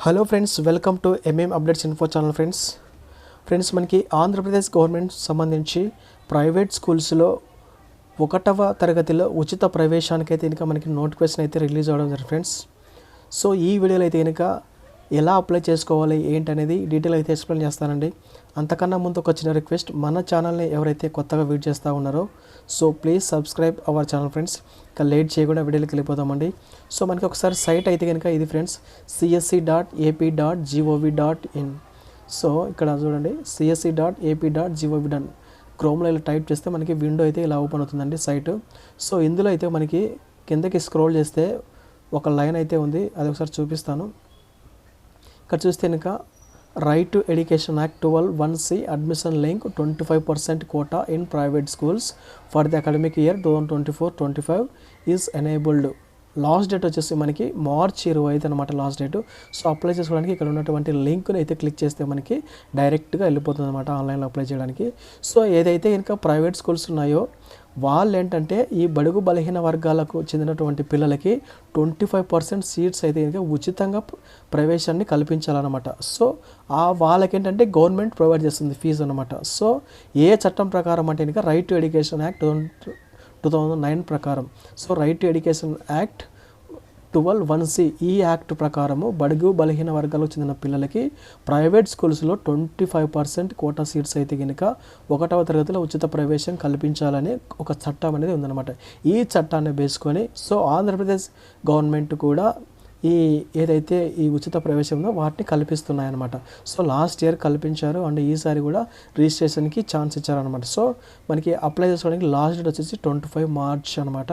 Hello friends welcome to MM updates info channel friends friends మనకి Andhra Pradesh government సంబంధించి private స్కూల్స్లో ఒకటవ తరగతిలో ఉచిత ప్రవేశానికైతే ఇంకా మనకి నోటిఫికేషన్ అయితే రిలీజ్ అవ్వడం జరిగింది ఫ్రెండ్స్ సో ఈ వీడియోలో అయితే కనుక ఎలా అప్లై చేసుకోవాలి ఏంటి అనేది డీటెయిల్ అయితే ఎక్స్ప్లెయిన్ చేస్తానండి. అంతకన్నా ముందు ఒక చిన్న రిక్వెస్ట్ మన ఛానల్ని ఎవరైతే కొత్తగా వీడ్ చేస్తూ ఉన్నారో so please subscribe our channel friends. ఇంకా లేట్ చేయకుండా వీడియోకి వెళ్ళిపోతామండి సో మనకి ఒకసారి సైట్ అయితే కనుక ఇది friends CSC dot AP dot GOV dot in so ఇక్కడ చూడండి CSC dot AP dot GOV dot క్రోమ్లో ఇలా టైప్ చేస్తే మనకి విండో అయితే ఇలా ఓపెన్ అవుతుందండి సైట్. సో ఇందులో అయితే మనకి కిందకి స్క్రోల్ చేస్తే ఒక లైన్ అయితే ఉంది అది ఒకసారి చూపిస్తాను. ఇక్కడ చూస్తే కనుక right to education act twelve one C admission link twenty five percent quota in private schools for the academic year two thousand twenty four twenty five is enabled last date వచ్చేసి మనకి మార్చ్ ఇరవై ఐదు అనమాట last date so apply చేసుకోవడానికి ఇక్కడ ఉన్నటువంటి లింక్ని అయితే క్లిక్ చేస్తే మనకి డైరెక్ట్గా వెళ్ళిపోతుంది అనమాట ఆన్లైన్లో అప్లై చేయడానికి. సో ఏదైతే ఇంకా ప్రైవేట్ స్కూల్స్ ఉన్నాయో వాళ్ళు ఏంటంటే ఈ బడుగు బలహీన వర్గాలకు చెందినటువంటి పిల్లలకి ట్వంటీ ఫైవ్ పర్సెంట్ సీట్స్ అయితే ఉచితంగా ప్రవేశాన్ని కల్పించాలన్నమాట. సో ఆ వాళ్ళకి ఏంటంటే గవర్నమెంట్ ప్రొవైడ్ చేస్తుంది ఫీజు అనమాట సో ఏ చట్టం ప్రకారం అంటే ఇంకా right to education act two thousand nine ప్రకారం. So right to education act twelve one C ఈ యాక్ట్ ప్రకారము బడుగు బలహీన వర్గాలకు చెందిన పిల్లలకి ప్రైవేట్ స్కూల్స్లో twenty five percent quota seats అయితే కనుక ఒకటవ తరగతిలో ఉచిత ప్రవేశం కల్పించాలని ఒక చట్టం అనేది ఉందన్నమాట. ఈ చట్టాన్ని వేసుకొని సో ఆంధ్రప్రదేశ్ గవర్నమెంట్ కూడా ఈ ఏదైతే ఈ ఉచిత ప్రవేశం ఉందో వాటిని కల్పిస్తున్నాయన్నమాట. సో లాస్ట్ ఇయర్ కల్పించారు అండ్ ఈసారి కూడా రిజిస్ట్రేషన్కి ఛాన్స్ ఇచ్చారనమాట సో మనకి అప్లై చేసుకోవడానికి లాస్ట్ డేట్ వచ్చేసి ట్వంటీ ఫైవ్ మార్చ్ అనమాట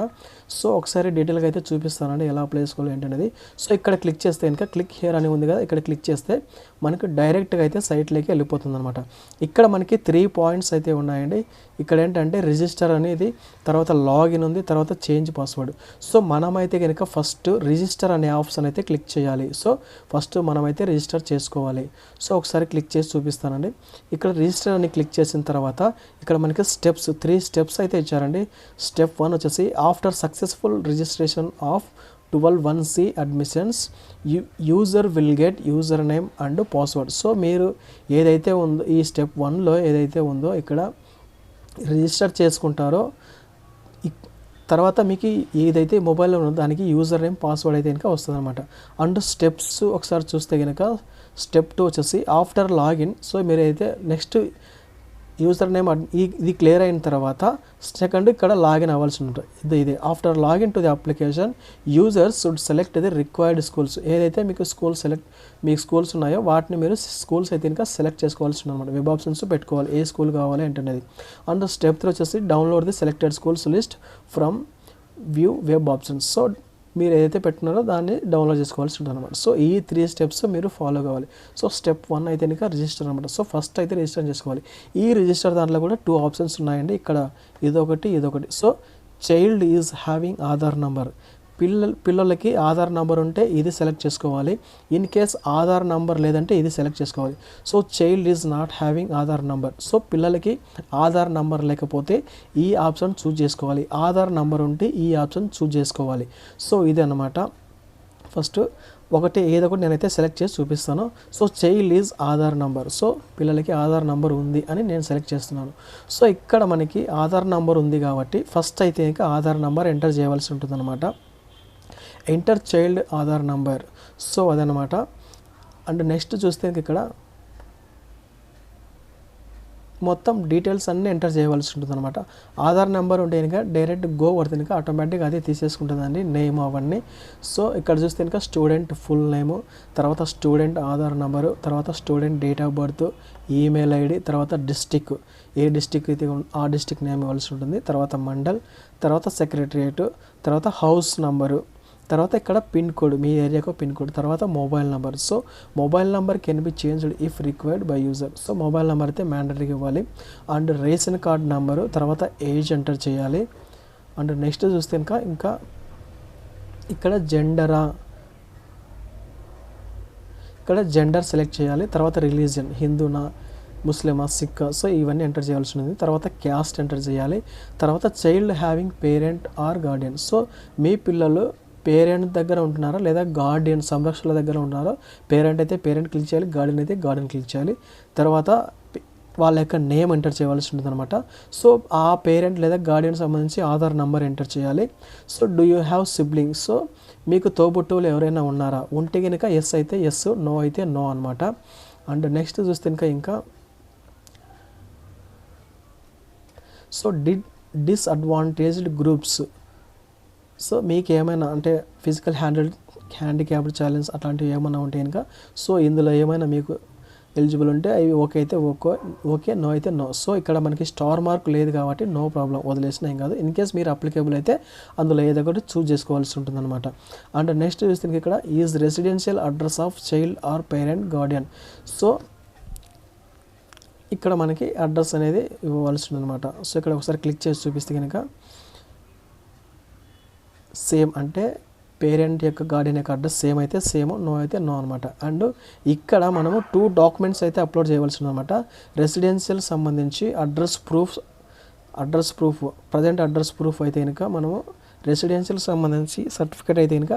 సో ఒకసారి డీటెయిల్గా అయితే చూపిస్తానండి ఎలా అప్లై చేసుకోవాలి ఏంటనేది సో ఇక్కడ క్లిక్ చేస్తే కనుక క్లిక్ హియర్ అని ఉంది కదా ఇక్కడ క్లిక్ చేస్తే మనకి డైరెక్ట్గా అయితే సైట్లోకి వెళ్ళిపోతుంది అనమాట ఇక్కడ మనకి త్రీ పాయింట్స్ అయితే ఉన్నాయండి. ఇక్కడ ఏంటంటే రిజిస్టర్ అనేది తర్వాత లాగిన్ ఉంది తర్వాత చేంజ్ పాస్వర్డ్ సో మనమైతే కనుక ఫస్ట్ రిజిస్టర్ అనే ఆప్షన్ అయితే క్లిక్ చేయాలి. సో ఫస్ట్ మనమైతే రిజిస్టర్ చేసుకోవాలి. సో ఒకసారి క్లిక్ చేసి చూపిస్తానండి. ఇక్కడ రిజిస్టర్ అని క్లిక్ చేసిన తర్వాత ఇక్కడ మనకి స్టెప్స్ త్రీ స్టెప్స్ అయితే ఇచ్చారండి. స్టెప్ వన్ వచ్చేసి after successful registration of twelve one C admissions you user will get user name and password. So మీరు ఏదైతే ఉందో ఈ స్టెప్ వన్లో ఏదైతే ఉందో ఇక్కడ రిజిస్టర్ చేసుకుంటారో తర్వాత మీకు ఏదైతే మొబైల్లో ఉందో దానికి యూజర్ నేమ్ పాస్వర్డ్ అయితే కనుక వస్తుంది అనమాట అండ్ స్టెప్స్ ఒకసారి చూస్తే కనుక స్టెప్ టూ వచ్చేసి ఆఫ్టర్ లాగిన్ సో మీరు అయితే నెక్స్ట్ యూజర్ నేమ్ ఇది క్లియర్ అయిన తర్వాత సెకండ్ ఇక్కడ లాగిన్ అవ్వాల్సి ఉంటుంది. ఇది ఇది after login to the application users should select the required schools. ఏదైతే మీకు స్కూల్ సెలెక్ట్ మీకు స్కూల్స్ ఉన్నాయో వాటిని మీరు స్కూల్స్ అయితే ఇంకా సెలెక్ట్ చేసుకోవాల్సి ఉంది అనమాట వెబ్ ఆప్షన్స్ పెట్టుకోవాలి. ఏ స్కూల్ కావాలి ఏంటనేది అండ్ స్టెప్ త్రీ వచ్చేసి download the selected schools list from view web options. So మీరు ఏదైతే పెట్టినారో దాన్ని డౌన్లోడ్ చేసుకోవాల్సి ఉంటుంది అనమాట సో ఈ త్రీ స్టెప్స్ మీరు ఫాలో కావాలి. సో స్టెప్ వన్ అయితే కనుక రిజిస్టర్ అనమాట సో ఫస్ట్ అయితే రిజిస్టర్ చేసుకోవాలి. ఈ రిజిస్టర్ దాంట్లో కూడా టూ ఆప్షన్స్ ఉన్నాయండి. ఇక్కడ ఇదొకటి ఇదొకటి. So child is having Aadhaar number పిల్ల పిల్లలకి ఆధార్ నంబర్ ఉంటే ఇది సెలెక్ట్ చేసుకోవాలి. ఇన్ కేస్ ఆధార్ నంబర్ లేదంటే ఇది సెలెక్ట్ చేసుకోవాలి. So child is not having Aadhaar number. So పిల్లలకి ఆధార్ నంబర్ లేకపోతే ఈ ఆప్షన్ చూజ్ చేసుకోవాలి. ఆధార్ నంబర్ ఉంటే ఈ ఆప్షన్ చూజ్ చేసుకోవాలి. సో ఇది అన్నమాట. ఫస్ట్ ఒకటి ఏదో ఒకటి నేనైతే సెలెక్ట్ చేసి చూపిస్తాను. So child is Aadhaar number. So పిల్లలకి ఆధార్ నంబర్ ఉంది అని నేను సెలెక్ట్ చేస్తున్నాను. సో ఇక్కడ మనకి ఆధార్ నంబర్ ఉంది కాబట్టి ఫస్ట్ అయితే ఇంకా ఆధార్ నంబర్ ఎంటర్ చేయవలసి ఉంటుందన్నమాట. Enter child Aadhaar number so అదనమాట అండ్ నెక్స్ట్ చూస్తే ఇక్కడ మొత్తం డీటెయిల్స్ అన్నీ ఎంటర్ చేయవలసి ఉంటుంది అనమాట ఆధార్ నెంబర్ ఉంటే కనుక డైరెక్ట్ గో కొడితే కనుక ఆటోమేటిక్గా అది తీసేసుకుంటుందండి నేమ్ అవన్నీ. సో ఇక్కడ చూస్తే కనుక స్టూడెంట్ ఫుల్ నేము తర్వాత స్టూడెంట్ ఆధార్ నెంబరు తర్వాత student date of birth email ID తర్వాత డిస్టిక్ ఏ డిస్టిక్ అయితే ఆ డిస్టిక్ నేమ్ ఇవ్వాల్సి ఉంటుంది. తర్వాత మండల్ తర్వాత సెక్రటరియేటు తర్వాత హౌస్ నంబరు తర్వాత ఇక్కడ పిన్ కోడ్ మీ ఏరియాకు పిన్ కోడ్ తర్వాత mobile number. So mobile number can be changed if required by user so mobile number అయితే మ్యాండటరీగా ఇవ్వాలి. అండ్ రేషన్ కార్డ్ నెంబరు తర్వాత ఏజ్ ఎంటర్ చేయాలి. అండ్ నెక్స్ట్ చూస్తే ఇంకా ఇంకా ఇక్కడ జెండరా ఇక్కడ జెండర్ సెలెక్ట్ చేయాలి. తర్వాత రిలీజియన్ హిందూనా ముస్లిమా సిక్ సో ఇవన్నీ ఎంటర్ చేయాల్సి ఉంది తర్వాత క్యాస్ట్ ఎంటర్ చేయాలి. తర్వాత child having parent or guardian so మీ పిల్లలు పేరెంట్ దగ్గర ఉంటున్నారా లేదా గార్డియన్ సంరక్షణల దగ్గర ఉంటున్నారా? పేరెంట్ అయితే పేరెంట్ క్లిక్ చేయాలి గార్డియన్ అయితే గార్డియన్ క్లిక్ చేయాలి. తర్వాత వాళ్ళ యొక్క నేమ్ ఎంటర్ చేయవలసి ఉంటుంది అనమాట సో ఆ పేరెంట్ లేదా గార్డియన్ సంబంధించి ఆధార్ నెంబర్ ఎంటర్ చేయాలి. So do you have siblings so మీకు తోబుట్టువులు ఎవరైనా ఉన్నారా? ఉంటే కనుక ఎస్ అయితే ఎస్ నో అయితే నో అనమాట అండ్ నెక్స్ట్ చూస్తే కనుక ఇంకా. So D disadvantaged groups so మీకు ఏమైనా అంటే ఫిజికల్ హ్యాండిల్ హ్యాండిక్యాప్డ్ ఛాలెంజ్ అట్లాంటివి ఏమైనా ఉంటే కనుక సో ఇందులో ఏమైనా మీకు ఎలిజిబుల్ ఉంటే అవి ఓకే అయితే ఓకే ఓకే నో అయితే నో సో ఇక్కడ మనకి స్టార్ మార్క్ లేదు కాబట్టి నో ప్రాబ్లం వదిలేసిన ఏం కాదు. ఇన్ కేస్ మీరు అప్లికేబుల్ అయితే అందులో ఏదో ఒకటి చూజ్ చేసుకోవాల్సి ఉంటుంది అనమాట అండ్ నెక్స్ట్ చూస్తే ఇక్కడ is residential address of child or parent guardian so ఇక్కడ మనకి అడ్రస్ అనేది ఇవ్వవలసి ఉంది అనమాట సో ఇక్కడ ఒకసారి క్లిక్ చేసి చూపిస్తే కనుక సేమ్ అంటే పేరెంట్ యొక్క గార్డియన్ యొక్క అడ్రస్ సేమ్ అయితే సేమ్ నో అయితే నో అనమాట అండ్ ఇక్కడ మనము టూ డాక్యుమెంట్స్ అయితే అప్లోడ్ చేయవలసి అనమాట రెసిడెన్షియల్ సంబంధించి address proof address proof present address proof అయితే కనుక మనము రెసిడెన్షియల్ సంబంధించి సర్టిఫికేట్ అయితే కనుక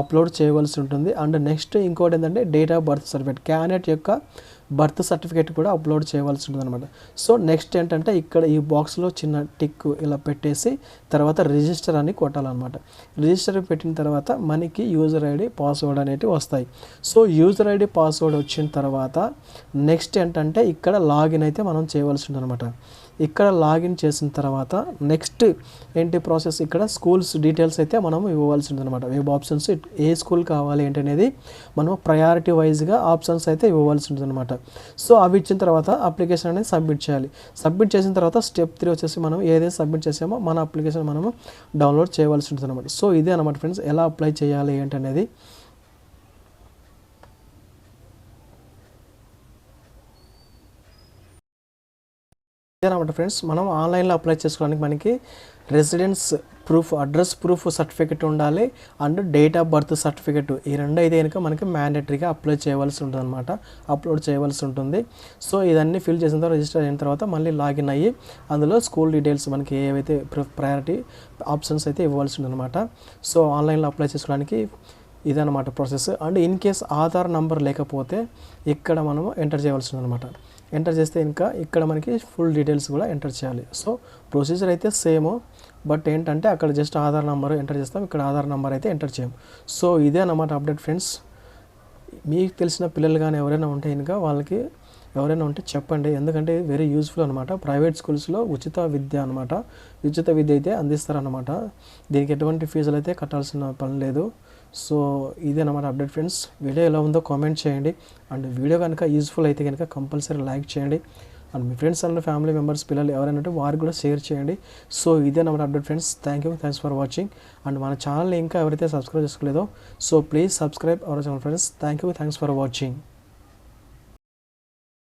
అప్లోడ్ చేయవలసి ఉంటుంది. అండ్ నెక్స్ట్ ఇంకోటి ఏంటంటే date of birth certificate. Candidate యొక్క బర్త్ సర్టిఫికేట్ కూడా అప్లోడ్ చేయవలసి ఉంటుంది అనమాట సో నెక్స్ట్ ఏంటంటే ఇక్కడ ఈ బాక్స్లో చిన్న టిక్ ఇలా పెట్టేసి తర్వాత రిజిస్టర్ అని కొట్టాలన్నమాట. రిజిస్టర్ పెట్టిన తర్వాత మనకి యూజర్ ఐడి పాస్వర్డ్ అనేవి వస్తాయి. సో యూజర్ ఐడి పాస్వర్డ్ వచ్చిన తర్వాత నెక్స్ట్ ఏంటంటే ఇక్కడ లాగిన్ అయితే మనం చేయవలసి ఉంటుంది అనమాట ఇక్కడ లాగిన్ చేసిన తర్వాత నెక్స్ట్ ఏంటి ప్రాసెస్? ఇక్కడ స్కూల్స్ డీటెయిల్స్ అయితే మనం ఇవ్వవలసి ఉంటుంది అనమాట వెబ్ ఆప్షన్స్ ఏ స్కూల్ కావాలి ఏంటి అనేది మనం ప్రయారిటీ వైజ్గా ఆప్షన్స్ అయితే ఇవ్వవలసి ఉంటుంది అనమాట సో అవి ఇచ్చిన తర్వాత అప్లికేషన్ అనేది సబ్మిట్ చేయాలి. సబ్మిట్ చేసిన తర్వాత స్టెప్ త్రీ వచ్చేసి మనం ఏదైతే సబ్మిట్ చేసామో మన అప్లికేషన్ మనము డౌన్లోడ్ చేయవలసి ఉంటుంది అనమాట సో ఇదే అనమాట ఫ్రెండ్స్ ఎలా అప్లై చేయాలి ఏంటనేది ఇదేనమాట ఫ్రెండ్స్? మనం ఆన్లైన్లో అప్లై చేసుకోవడానికి మనకి residence proof address proof certificate ఉండాలి. And date of birth certificate. ఈ రెండు అయితే కనుక మనకి మ్యాండేటరీగా అప్లై చేయవలసి ఉంటుంది అనమాట అప్లోడ్ చేయవలసి ఉంటుంది. సో ఇదన్నీ ఫిల్ చేసిన తర్వాత రిజిస్టర్ అయిన తర్వాత మళ్ళీ లాగిన్ అయ్యి అందులో స్కూల్ డీటెయిల్స్ మనకి ఏవైతే ప్రయారిటీ ఆప్షన్స్ అయితే ఇవ్వాల్సి ఉంటుంది అనమాట సో ఆన్లైన్లో అప్లై చేసుకోవడానికి ఇదన్నమాట process and in case Aadhaar number లేకపోతే ఇక్కడ మనము ఎంటర్ చేయవలసి అనమాట ఎంటర్ చేస్తే ఇంకా ఇక్కడ మనకి ఫుల్ డీటెయిల్స్ కూడా ఎంటర్ చేయాలి. సో ప్రొసీజర్ అయితే సేమ్ బట్ ఏంటంటే అక్కడ జస్ట్ ఆధార్ నెంబర్ ఎంటర్ చేస్తాం ఇక్కడ ఆధార్ నెంబర్ అయితే ఎంటర్ చేయం. సో ఇదే అన్నమాట అప్డేట్ ఫ్రెండ్స్ మీకు తెలిసిన పిల్లలు కానీ ఎవరైనా ఉంటే ఇంకా వాళ్ళకి ఎవరైనా ఉంటే చెప్పండి. ఎందుకంటే వెరీ యూస్ఫుల్ అనమాట ప్రైవేట్ స్కూల్స్లో ఉచిత విద్య అనమాట ఉచిత విద్య అయితే అందిస్తారనమాట దీనికి ఎటువంటి ఫీజులు అయితే కట్టాల్సిన పని లేదు. సో ఇదే అనమాట అప్డేట్ ఫ్రెండ్స్. వీడియో ఎలా ఉందో కామెంట్ చేయండి. అండ్ వీడియో కనుక యూస్ఫుల్ అయితే కనుక కంపల్సరీ లైక్ చేయండి. అండ్ మీ ఫ్రెండ్స్ అండ్ ఫ్యామిలీ మెంబర్స్ పిల్లలు ఎవరైనా ఉంటే వారికి కూడా షేర్ చేయండి. సో ఇదే అనమాట update friends. Thank you thanks for watching and మన ఛానల్ ఇంకా ఎవరైతే subscribe చేసుకోలేదో so please subscribe our channel friends thank you thanks for watching